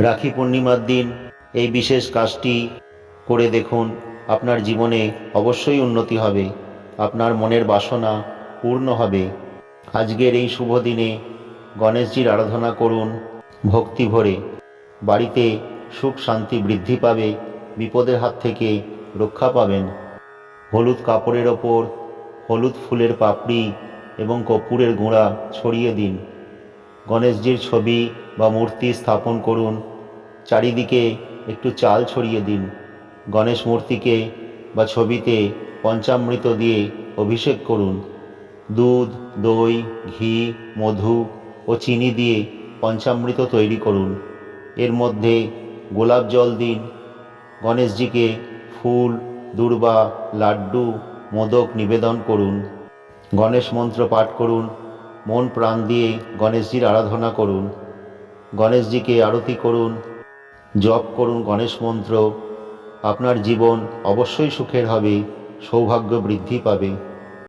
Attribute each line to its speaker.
Speaker 1: রাখি পূর্ণিমার দিন এই বিশেষ কাজটি করে দেখুন, আপনার জীবনে অবশ্যই উন্নতি হবে, আপনার মনের বাসনা পূর্ণ হবে। আজকের এই শুভ দিনে গণেশজির আরাধনা করুন ভক্তি ভরে। বাড়িতে সুখ শান্তি বৃদ্ধি পাবে, বিপদের হাত থেকে রক্ষা পাবেন। হলুদ কাপড়ের ওপর হলুদ ফুলের পাপড়ি এবং কর্পূরের গুঁড়া ছড়িয়ে দিন। গণেশজির ছবি বা মূর্তি স্থাপন করুন। চারিদিকে একটু চাল ছড়িয়ে দিন। গণেশ মূর্তিকে বা ছবিতে পঞ্চামৃত দিয়ে অভিষেক করুন। দুধ, দই, ঘি, মধু ও চিনি দিয়ে পঞ্চামৃত তৈরি করুন। এর মধ্যে গোলাপ জল দিন। গণেশজিকে ফুল, দুর্বা, লাড্ডু, মোদক নিবেদন করুন। গণেশ মন্ত্র পাঠ করুন। মন প্রাণ দিয়ে গণেশজির আরাধনা করুন। গণেশজিকে আরতি করুন, জপ করুন গণেশ মন্ত্র। আপনার জীবন অবশ্যই সুখের হবে, সৌভাগ্য বৃদ্ধি পাবে।